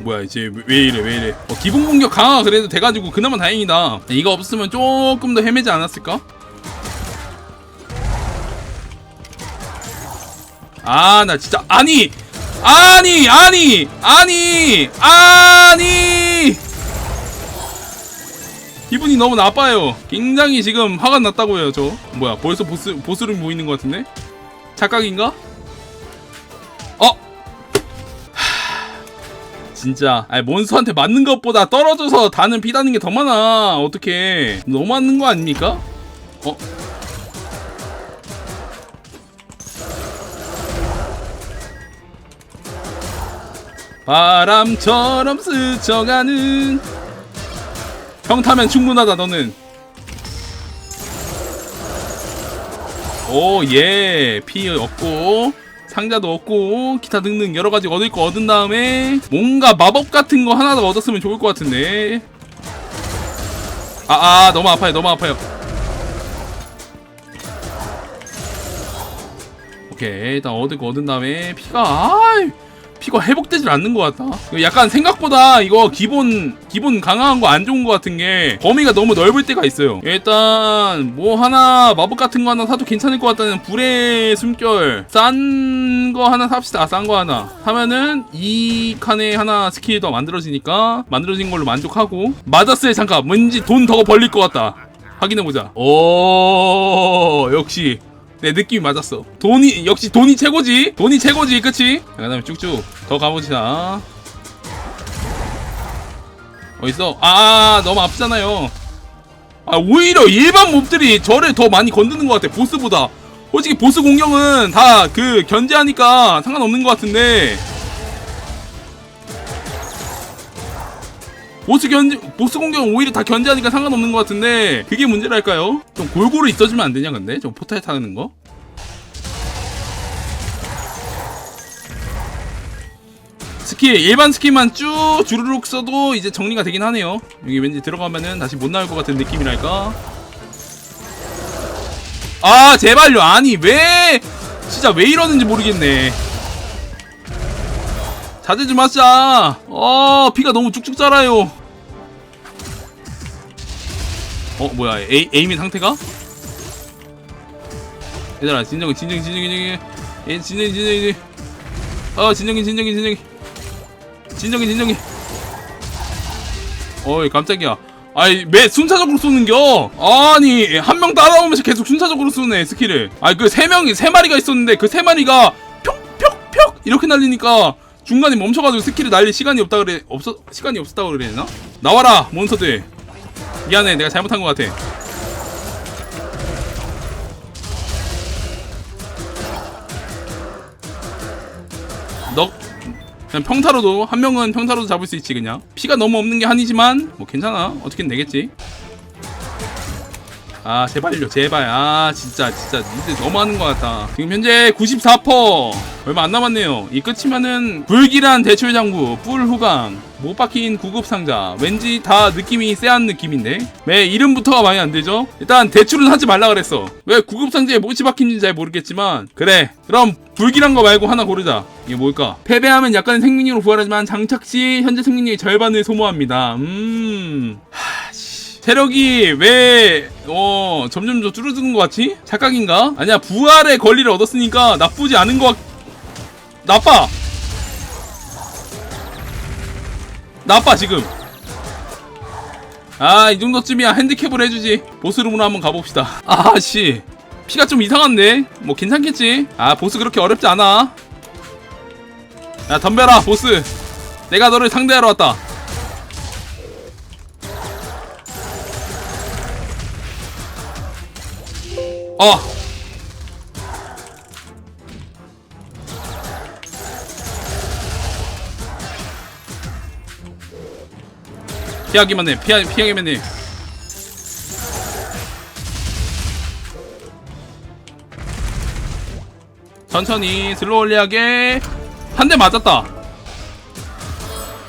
뭐야 이제 왜, 왜 이래 왜 이래. 어, 기본 공격 강화가 그래도 돼가지고 그나마 다행이다. 이거 없으면 조금 더 헤매지 않았을까? 아 나 진짜 아니! 아니 아니! 아니! 아니! 기분이 너무 나빠요. 굉장히 지금 화가 났다고요 저. 뭐야 벌써 보스 보스를 보이는 것 같은데? 착각인가? 어 진짜. 아니 몬스터한테 맞는 것보다 떨어져서 다는 피다는 게 더 많아. 어떻게 너무 맞는 거 아닙니까? 어? 바람처럼 스쳐가는. 평타면 충분하다 너는. 오예 피 얻고 상자도 얻고 기타 등등 여러 가지 얻을 거 얻은 다음에 뭔가 마법 같은 거 하나 더 얻었으면 좋을 것 같은데. 아아 아, 너무 아파요 너무 아파요. 오케이 일단 얻을 거 얻은 다음에 피가 아 피가 회복되질 않는 것 같다. 약간 생각보다 이거 기본 기본 강화한 거 안 좋은 것 같은 게 범위가 너무 넓을 때가 있어요. 일단 뭐 하나 마법 같은 거 하나 사도 괜찮을 것 같다는 불의 숨결 싼 거 하나 삽시다. 싼 거 하나 하면은 이 칸에 하나 스킬 더 만들어지니까 만들어진 걸로 만족하고 맞았어요. 잠깐 왠지 돈 더 벌릴 것 같다. 확인해 보자. 오 역시 내 느낌이 맞았어. 돈이 역시 돈이 최고지. 돈이 최고지, 그치? 자, 그다음에 쭉쭉 더 가봅시다. 어딨어? 아 너무 아프잖아요. 아 오히려 일반 몹들이 저를 더 많이 건드는 것 같아 보스보다. 솔직히 보스 공격은 다 그 견제하니까 상관없는 것 같은데. 보스 견제, 보스 공격은 오히려 다 견제하니까 상관없는 것 같은데 그게 문제랄까요? 좀 골고루 있어주면 안 되냐 근데? 좀 포탈 타는 거? 스킬 일반 스킬만 쭉 주르륵 써도 이제 정리가 되긴 하네요. 여기 왠지 들어가면은 다시 못 나올 것 같은 느낌이랄까? 아 제발요. 아니 왜? 진짜 왜 이러는지 모르겠네. 자제 좀 하자. 어 피가 너무 쭉쭉 자라요 어 뭐야 에이, 에이미 상태가? 얘들아 진정해 진정해 진정해 진정해. 예, 진정해 진정해 어 진정해 진정해 진정해. 진정해 진정해. 어이 깜짝이야. 아이 왜 순차적으로 쏘는겨? 아니 한 명 따라오면서 계속 순차적으로 쏘네 스킬을. 아이 그 세 명이 세 마리가 있었는데 그 세 마리가 평평평 이렇게 날리니까 중간에 멈춰가지고 스킬을 날릴 시간이 없다 그래 없어 시간이 없었다 그래야 되나? 나와라 몬스터들 미안해 내가 잘못한 것 같아. 너 그냥 평타로도 한 명은 평타로도 잡을 수 있지 그냥. 피가 너무 없는 게 한이지만 뭐 괜찮아. 어떻게든 되겠지 아 제발요 제발. 아 진짜 진짜 니들 너무하는 것 같다. 지금 현재 94% 얼마 안 남았네요. 이 끝이면은 불길한 대출 장구 뿔 후강 못 박힌 구급 상자. 왠지 다 느낌이 쎄한 느낌인데? 왜 이름부터가 많이 안 되죠? 일단 대출은 하지 말라 그랬어. 왜 구급 상자에 못이 박힌지 잘 모르겠지만 그래. 그럼 불길한 거 말고 하나 고르자. 이게 뭘까? 패배하면 약간의 생명력으로 부활하지만 장착 시 현재 생명력의 절반을 소모합니다. 음. 하씨 체력이 왜, 어, 점점 더 줄어드는 것 같지? 착각인가? 아니야, 부활의 권리를 얻었으니까 나쁘지 않은 것 같, 나빠! 나빠, 지금. 아, 이 정도쯤이야. 핸디캡을 해주지. 보스룸으로 한번 가봅시다. 아씨. 피가 좀 이상한데? 뭐 괜찮겠지? 아, 보스 그렇게 어렵지 않아. 야, 덤벼라, 보스. 내가 너를 상대하러 왔다. 어. 피하기만 해. 피하, 피하기만 해. 천천히 슬로울리하게 한 대 맞았다.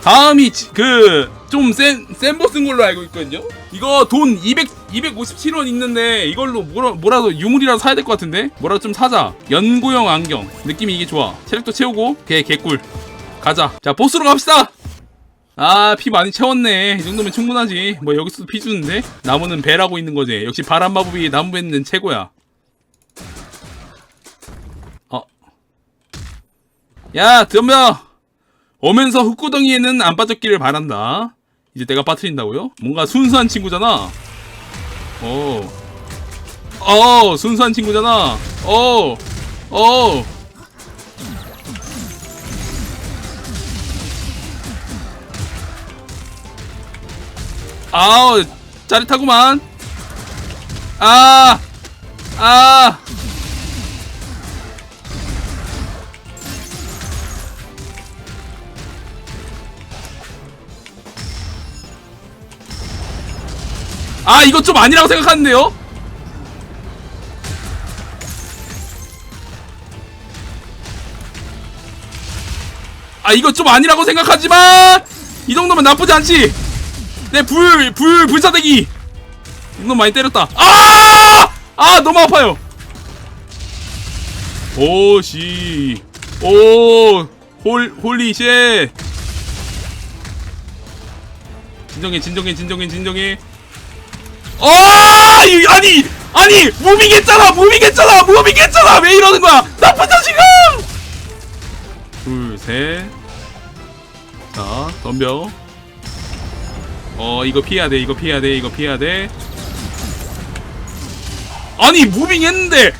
다음이 그 좀 센센 보스인 걸로 알고 있거든요. 이거 돈 200 257원 있는데 이걸로 뭐라, 뭐라도 유물이라도 사야 될 것 같은데 뭐라도 좀 사자. 연구용 안경 느낌이 이게 좋아. 체력도 채우고 개 개꿀. 가자. 자 보스로 갑시다. 아, 피 많이 채웠네. 이 정도면 충분하지. 뭐, 여기서도 피 주는데? 나무는 배라고 있는 거지. 역시 바람 마법이 나무 뱉는 최고야. 어. 야, 덤벼! 오면서 흙구덩이에는 안 빠졌기를 바란다. 이제 내가 빠뜨린다고요? 뭔가 순수한 친구잖아. 오. 어, 순수한 친구잖아. 어, 어. 아우, 짜릿하구만. 아, 아. 아, 이거 좀 아니라고 생각하는데요? 아, 이거 좀 아니라고 생각하지만, 이 정도면 나쁘지 않지? 내 불, 불, 불사대기! 이놈 많이 때렸다. 아! 아, 너무 아파요! 오, 씨. 오, 홀, 홀리 쉣. 진정해, 진정해, 진정해, 진정해. 어! 이- 아니! 아니! 무빙했잖아! 무빙했잖아! 무빙했잖아! 왜 이러는 거야! 나쁜 자식아! 둘, 셋. 자, 덤벼. 어, 이거 피해야 돼, 이거 피해야 돼, 이거 피해야 돼. 아니, 무빙 했는데!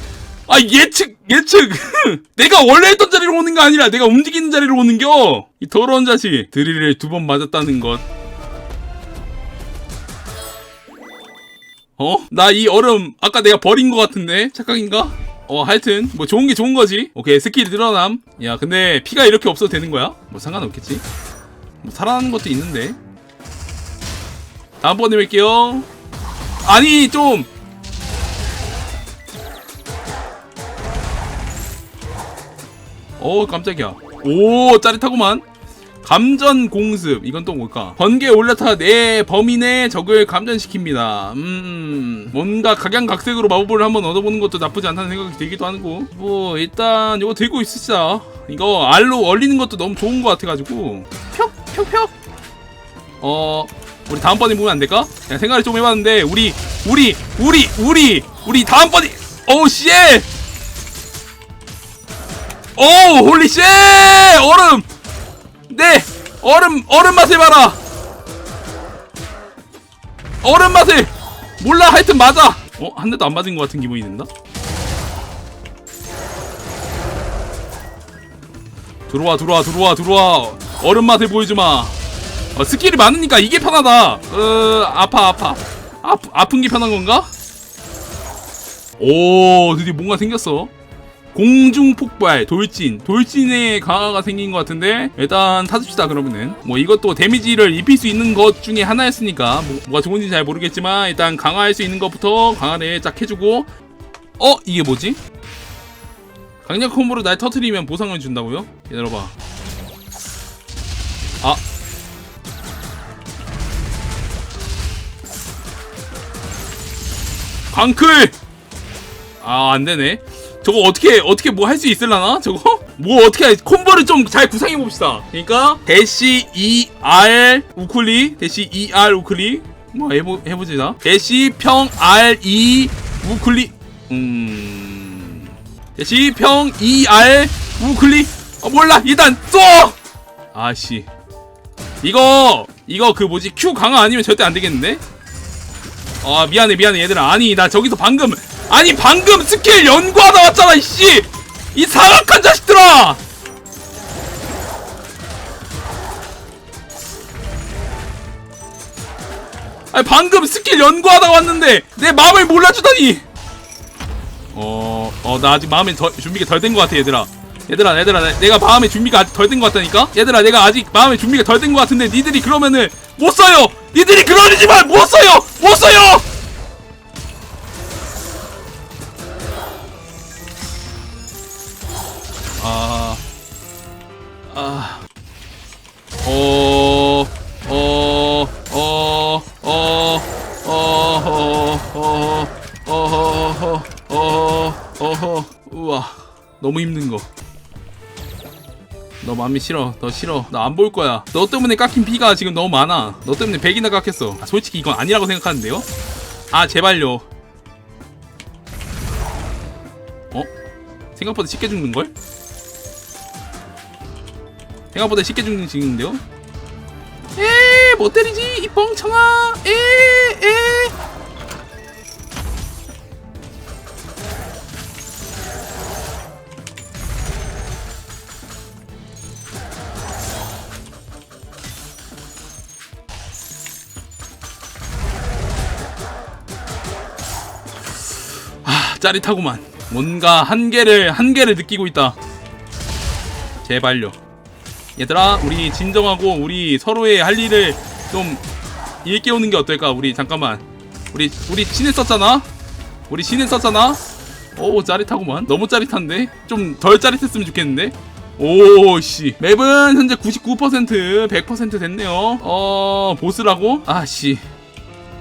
아, 예측, 예측! 내가 원래 했던 자리로 오는 거 아니라 내가 움직이는 자리로 오는겨! 이 더러운 자식. 드릴을 두 번 맞았다는 것. 어? 나 이 얼음 아까 내가 버린 것 같은데? 착각인가? 어 하여튼 뭐 좋은 게 좋은 거지. 오케이 스킬 늘어남. 야 근데 피가 이렇게 없어도 되는 거야? 뭐 상관없겠지. 뭐 살아나는 것도 있는데. 다음번에 뵐게요. 아니 좀! 오 깜짝이야. 오 짜릿하구만 감전 공습. 이건 또 뭘까? 번개 올라타 내내 적을 감전시킵니다. 음. 뭔가 각양각색으로 마법을 한번 얻어보는 것도 나쁘지 않다는 생각이 들기도 하고. 뭐 일단 이거 들고 있으자 이거 알로 얼리는 것도 너무 좋은 것 같아가지고. 펴펴펴. 어 우리 다음번에 보면 안 될까? 그냥 생각을 좀 해봤는데 우리 우리 우리 우리 우리 다음번에 오우 씨오 홀리 쉣 얼음 네 얼음 얼음 맛을 봐라. 얼음 맛을. 몰라 하여튼 맞아. 어? 한 대도 안 맞은 것 같은 기분이 든다. 들어와 들어와 들어와 들어와. 얼음 맛을 보여주마. 어, 스킬이 많으니까 이게 편하다. 어 아파 아파. 아, 아픈 게 편한 건가? 오 드디어 뭔가 생겼어 공중 폭발 돌진. 돌진에 강화가 생긴 것 같은데 일단 타줍시다 그러면은. 뭐 이것도 데미지를 입힐 수 있는 것 중에 하나였으니까. 뭐, 뭐가 좋은지 잘 모르겠지만 일단 강화할 수 있는 것부터 강화를 쫙 해주고. 어? 이게 뭐지? 강력 콤보로 날 터트리면 보상을 준다고요? 기다려봐. 아. 광클! 아 안되네 저거 어떻게 어떻게 뭐 할 수 있을라나? 저거? 뭐 어떻게 할- 콤보를 좀 잘 구상해 봅시다. 그러니까 대시 ER 우클리 대시 ER 우클리. 뭐 해보 해보지다. 대시 평 R E 우클리. 음. 대시 평 ER 우클리. 어 몰라. 일단 쏘! 아씨. 이거 이거 그 뭐지? Q 강화 아니면 절대 안 되겠는데? 아 미안해 미안해. 얘들아. 아니 나 저기서 방금 아니 방금 스킬 연구하다 왔잖아 이씨! 이 사악한 자식들아! 아니 방금 스킬 연구하다 왔는데 내 마음을 몰라주다니! 어 어 나 아직 마음에 더, 준비가 덜 된 것 같아 얘들아. 얘들아 얘들아 내- 내가 마음의 준비가 아직 덜 된 것 같다니까? 얘들아 내가 아직 마음의 준비가 덜 된 것 같은데 니들이 그러면은 못 써요! 니들이 그러지만 못 써요! 못 써요 아, 아, 어, 어, 어, 어, 어, 어, 어, 어, 어, 어, 어, 우와, 너무 힘든 거. 너 마음이 싫어. 너 싫어. 나 안 볼 거야. 너 때문에 깎인 피가 지금 너무 많아. 너 때문에 100이나 깎였어. 아, 솔직히 이건 아니라고 생각하는데요? 아, 제발요. 어? 생각보다 쉽게 죽는걸? 생각보다 쉽게 죽는 중인데요? 에, 못 때리지, 이 뻥청아. 에, 에. 아, 짜릿하구만. 뭔가 한계를 한계를 느끼고 있다. 제발요. 얘들아, 우리 진정하고 우리 서로의 할 일을 좀 일깨우는 게 어떨까? 우리 잠깐만. 우리 우리 친했었잖아. 우리 친했었잖아. 오, 짜릿하구만. 너무 짜릿한데? 좀 덜 짜릿했으면 좋겠는데? 오, 씨. 맵은 현재 99%, 100% 됐네요. 어, 보스라고? 아, 씨.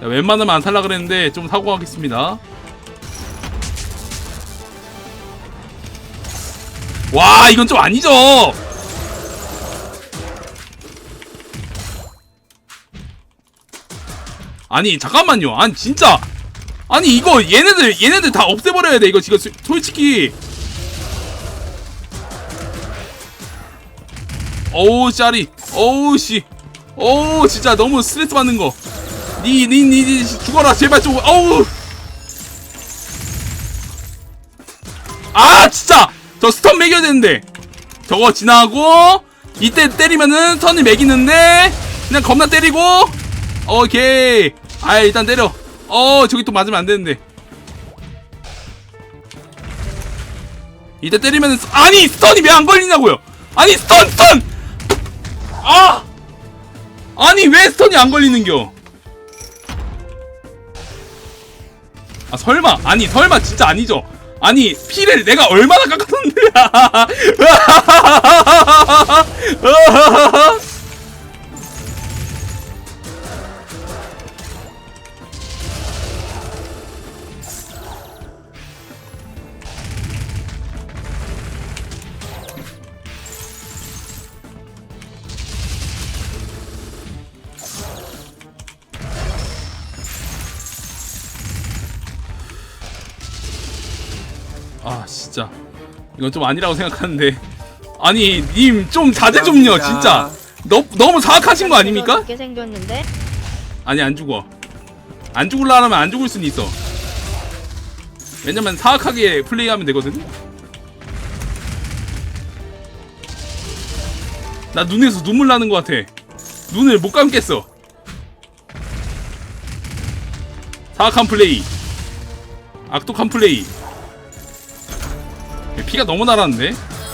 야, 웬만하면 안 살라 그랬는데 좀 사고 가겠습니다. 와 이건 좀 아니죠 아니 잠깐만요. 아니 진짜. 아니 이거 얘네들 얘네들 다 없애버려야 돼. 이거 지금 소- 솔직히. 어우 짜리. 어우 씨. 어우 진짜 너무 스트레스 받는 거니니 니 죽어라. 제발 좀 어우. 아 진짜. 저 스턴 매겨야 되는데. 저거 지나고 이때 때리면은 스턴이 매기는데 그냥 겁나 때리고 오케이 아 일단 때려. 어 저기 또 맞으면 안 되는데. 이때 때리면은 스- 아니 스턴이 왜 안 걸리냐고요? 아니 스턴 스턴! 아! 아니 왜 스턴이 안 걸리는겨? 아 설마 아니 설마 진짜 아니죠? 아니 피를 내가 얼마나 깎았는데 아 진짜. 이건 좀 아니라고 생각하는데. 아니 님 좀 자제 좀요 진짜. 너, 너무 사악하신 거 아닙니까? 생겼는데? 아니 안 죽어. 안 죽을라 하면 안 죽을 수는 있어. 왜냐면 사악하게 플레이하면 되거든? 나 눈에서 눈물 나는 것 같아. 눈을 못 감겠어. 사악한 플레이. 악독한 플레이 피가 너무 날았는데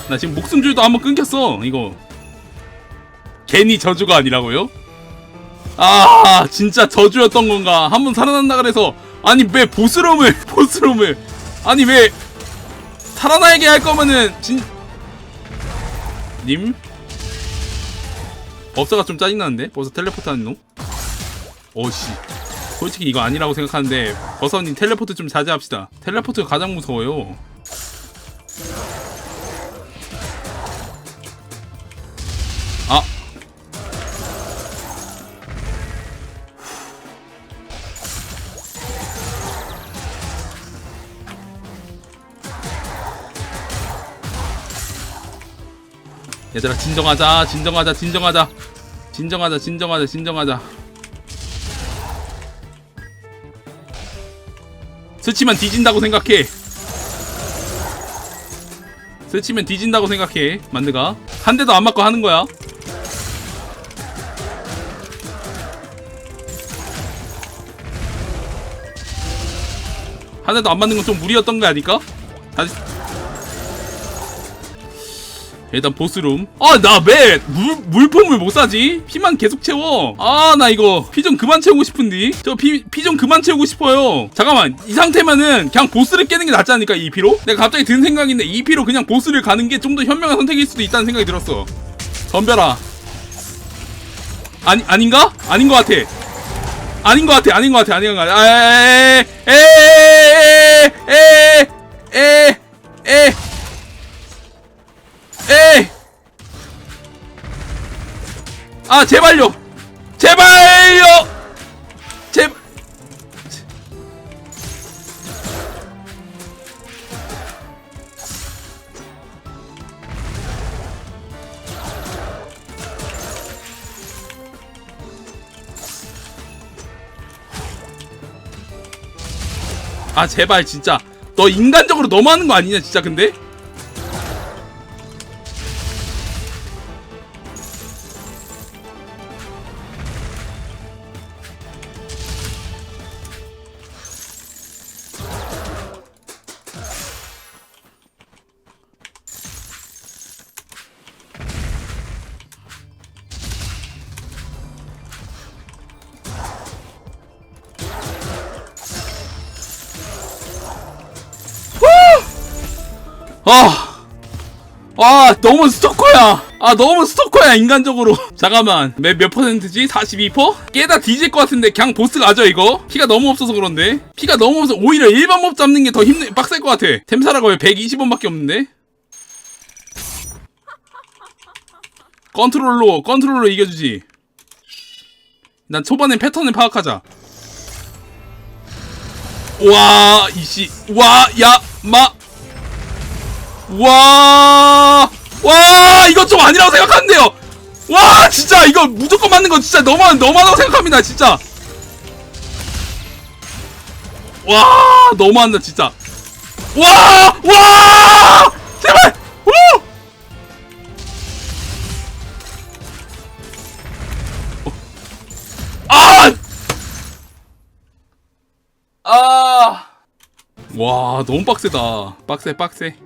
나 지금 목숨줄도 한번 끊겼어 이거 괜히 저주가 아니라고요? 아 진짜 저주였던 건가 한 번 살아난다 그래서 아니 왜 보스롬을 보스롬을 아니 왜 살아나게 할 거면은 진 님? 법사가 좀 짜증나는데? 버섯 텔레포트 하는 놈? 어씨 솔직히 이거 아니라고 생각하는데 버섯님 텔레포트 좀 자제합시다 텔레포트가 가장 무서워요 얘들아 진정하자 진정하자 진정하자. 진정하자 진정하자 진정하자. 스치면 뒤진다고 생각해. 스치면 뒤진다고 생각해 만드가. 한 대도 안 맞고 하는 거야. 한 대도 안 맞는 건 좀 무리였던 거 아닐까? 다시 일단 보스룸 아나왜 물품을 못 사지? 피만 계속 채워 아 나 이거 피 좀 그만 채우고 싶은디 저피 피 좀 그만 채우고 싶어요 잠깐만 이 상태면은 그냥 보스를 깨는 게 낫지 않을까 이 피로? 내가 갑자기 든 생각인데 이 피로 그냥 보스를 가는 게 좀 더 현명한 선택일 수도 있다는 생각이 들었어 덤벼라 아니 아닌가? 아닌 것 같아 아닌 것 같아 아닌 것 같아 아닌 것 같아 아, 에에에에에에에 에이! 아 제발요. 제발요! 제 아 제발 진짜. 너 인간적으로 너무하는 거 아니냐 진짜 근데 아, 아 너무 스토커야. 아 너무 스토커야 인간적으로. 잠깐만 몇, 몇 퍼센트지? 42%? 깨다 뒤질 것 같은데 그냥 보스 가죠 이거? 피가 너무 없어서 그런데 피가 너무 없어서 오히려 일반 몹 잡는 게 더 힘들 빡셀 것 같아. 템사라가 왜 120원밖에 없는데? 컨트롤로 컨트롤로 이겨주지. 난 초반엔 패턴을 파악하자. 와 이씨 와 야 마 와, 와, 이거 좀 아니라고 생각하는데요. 와, 진짜 이거 무조건 맞는 거 진짜 너무 너무하다고 생각합니다, 진짜. 와, 너무한다, 진짜. 와, 와, 제발, 오. 아, 아. 와, 너무 빡세다. 빡세, 빡세.